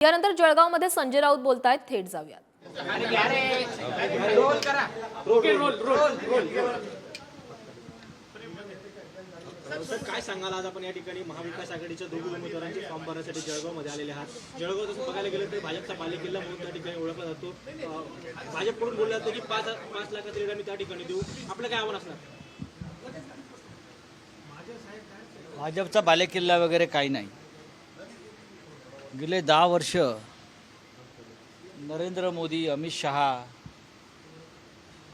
यानंतर जळगावमध्ये संजय राऊत बोलतायत थेट जाऊयात. सर काय सांगाल आज आपण या ठिकाणी महाविकास आघाडीच्या दोघी उमेदवारांची फॉर्म भरण्यासाठी जळगावमध्ये आलेले आहात? जळगाव जसं बघायला गेलं तर भाजपचा बालेकिल्ला म्हणून त्या ठिकाणी ओळखला जातो. भाजपकडून बोललं जातं की पाच पाच लाखाचं लीड आम्ही त्या ठिकाणी देऊ. आपलं काय आव्हान असणार? भाजपचा बालेकिल्ला वगैरे काही नाही. गेले दहा वर्ष नरेंद्र मोदी अमित शहा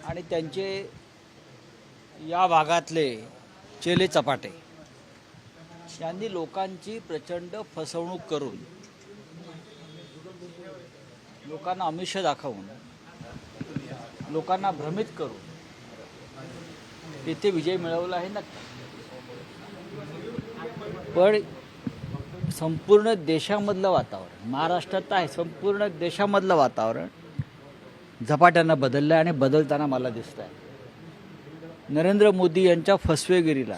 आणि त्यांचे या भागातले चेले चपाटे यांनी लोकांची प्रचंड फसवणूक करून लोकांना अमिष दाखवून लोकांना भ्रमित करून तिथे विजय मिळवला आहे नक्की. पण संपूर्ण देशामधलं वातावरण महाराष्ट्रात तर आहे संपूर्ण देशामधलं वातावरण झपाट्यानं बदललं आहे आणि बदलताना मला दिसत आहे नरेंद्र मोदी यांच्या फसवेगिरीला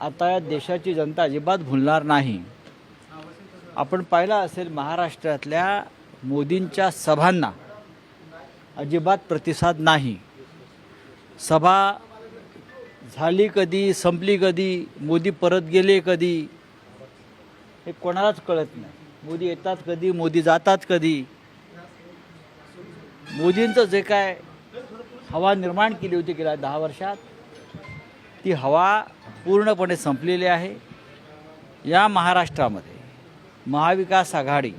आता या देशाची जनता अजिबात भुलणार नाही. आपण पाहिलं असेल महाराष्ट्रातल्या मोदींच्या सभांना अजिबात प्रतिसाद नाही. सभा झाली कधी संपली कधी मोदी परत गेले कधी हे कोणालाच कळत नाही. मोदी येतात कधी मोदी जातात कधी? मोदींचं जे काय हवा निर्माण केली होती गेल्या दहा वर्षात ती हवा पूर्णपणे संपलेली आहे. या महाराष्ट्रामध्ये महाविकास आघाडी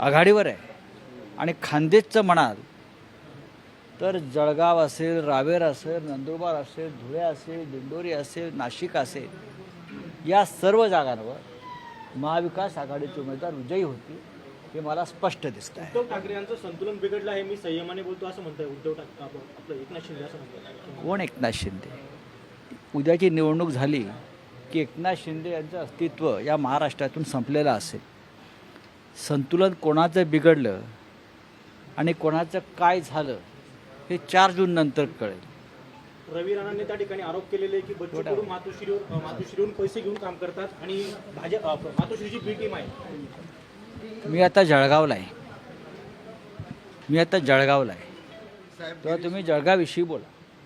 आघाडीवर आहे. आणि खानदेशचं म्हणाल तर जळगाव असेल रावेर असेल नंदुरबार असेल धुळे असेल दिंडोरी असेल नाशिक असेल या सर्व जागांवर महाविकास आघाडीचे उमेदवार विजयी होती हे मला स्पष्ट दिसत आहे. उद्धव ठाकरे यांचं संतुलन बिघडलं आहे मी संयमाने बोलतो असं म्हणतोय. उद्धव ठाकरे आपलं एकनाथ शिंदे असं म्हणतात कोण एकनाथ शिंदे? उद्याची निवडणूक झाली की एकनाथ शिंदे यांचं अस्तित्व या महाराष्ट्रातून संपलेलं असेल. संतुलन कोणाचं बिघडलं आणि कोणाचं काय झालं हे चार जून नंतर कळेल. रवी राणांनी त्या ठिकाणी आरोप केलेले की बच्चू कडू मातोश्रीवर मातोश्रीहून पैसे घेऊन काम करतात आणि भाजप मातोश्रीची बी टीम आहे. मी आता जळगावला आहे. मी आता जळगावला आहे. तेव्हा तुम्ही जळगावविषयी बोला.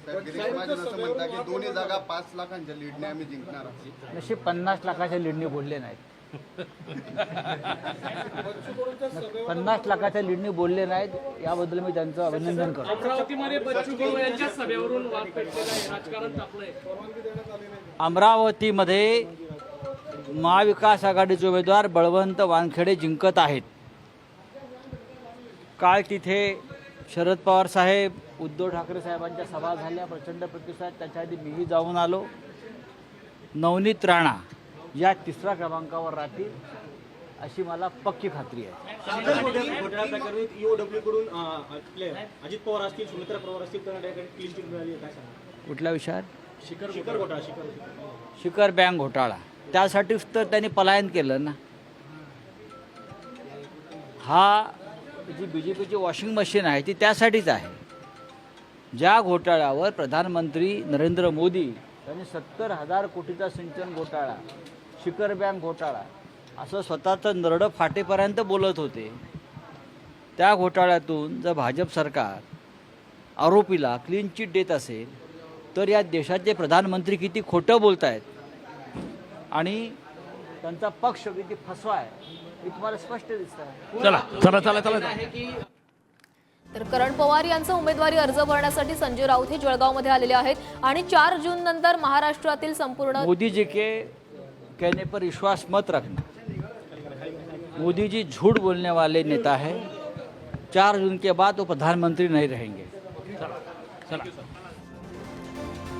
असं दोन्ही जागा पाच लाखांच्या लीडने आम्ही जिंकणार नशी पन्नास लाखाच्या लीडने बोलले नाहीत. पन्नास लाखाच्या लीडने बोलले नाहीत याबद्दल मी त्यांचं अभिनंदन करतो. अमरावतीमध्ये बच्चू कडू यांच्या सभेवरून वाद पेटलेला आहे राजकारण तापलंय. अमरावतीमध्ये महाविकास आघाडीचे उमेदवार बळवंत वानखेडे जिंकत आहेत. काल तिथे शरद पवार साहेब उद्धव ठाकरे साहेबांच्या सभा झाल्या प्रचंड प्रतिसाद त्याच्या आधी मीही जाऊन आलो. नवनीत राणा या तिसऱ्या क्रमांकावर राहतील अशी मला पक्की खात्री आहे. शिखर घोटाळा घोटाळा प्रकरणी ईओडब्ल्यू कडून अं, आपले अजित पवार असतील सुमित्रा पवार असतील त्यांना त्या ठिकाणी क्लीन चिट मिळाली आहे. काय सांगा कुठल्या विषयात शिखर शिखर घोटाळा शिखर. शिखर बँक घोटाळा. त्यासाठीच तर त्यांनी पलायन केलं ना. हा जी बी जे पीची वॉशिंग मशीन आहे ती त्यासाठीच आहे. ज्या घोटाळ्यावर प्रधानमंत्री नरेंद्र मोदी यांनी सत्तर हजार कोटीचा सिंचन घोटाळा शिखर बँक घोटाळा. असं स्वतःचं नरडं फाटेपर्यंत बोलत होते. त्या घोटाळ्यातून जर भाजप सरकार आरोपीला क्लीन चिट देत असेल तर या देशाचे प्रधानमंत्री किती खोटं बोलत आहेत आणि त्यांचा पक्ष किती फसवा आहे हे तुम्हाला स्पष्ट दिसत आहे चला चला चला चला. तर करण पवार यांचा उमेदवारी अर्ज भरण्यासाठी संजय राऊत हे जळगावमध्ये आलेले आहेत. आणि चार जून नंतर महाराष्ट्रातील संपूर्ण मोदी जी के कहने पर विश्वास मत रखना। मोदी जी झूठ बोलने वाले नेता है। चार जून के बाद वो प्रधानमंत्री नहीं रहेंगे।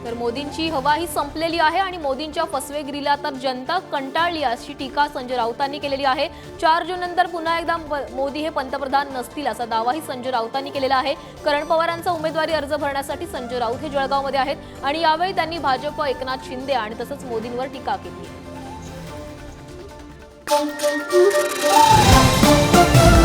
तर मोदींची हवा ही संपलेली आहे आणि मोदींच्या फसवेगिरीला तर जनता कंटाळली अशी टीका संजय राऊतांनी केलेली आहे. चार जून नंतर पुन्हा एकदा मोदी हे पंतप्रधान नसतील असा दावाही संजय राऊतांनी केलेला आहे. करण पवारांचा उमेदवारी अर्ज भरण्यासाठी संजय राऊत हे जळगावमध्ये आहेत आणि यावेळी त्यांनी भाजप एकनाथ शिंदे आणि तसंच मोदींवर टीका केली. Boom, boom, boom.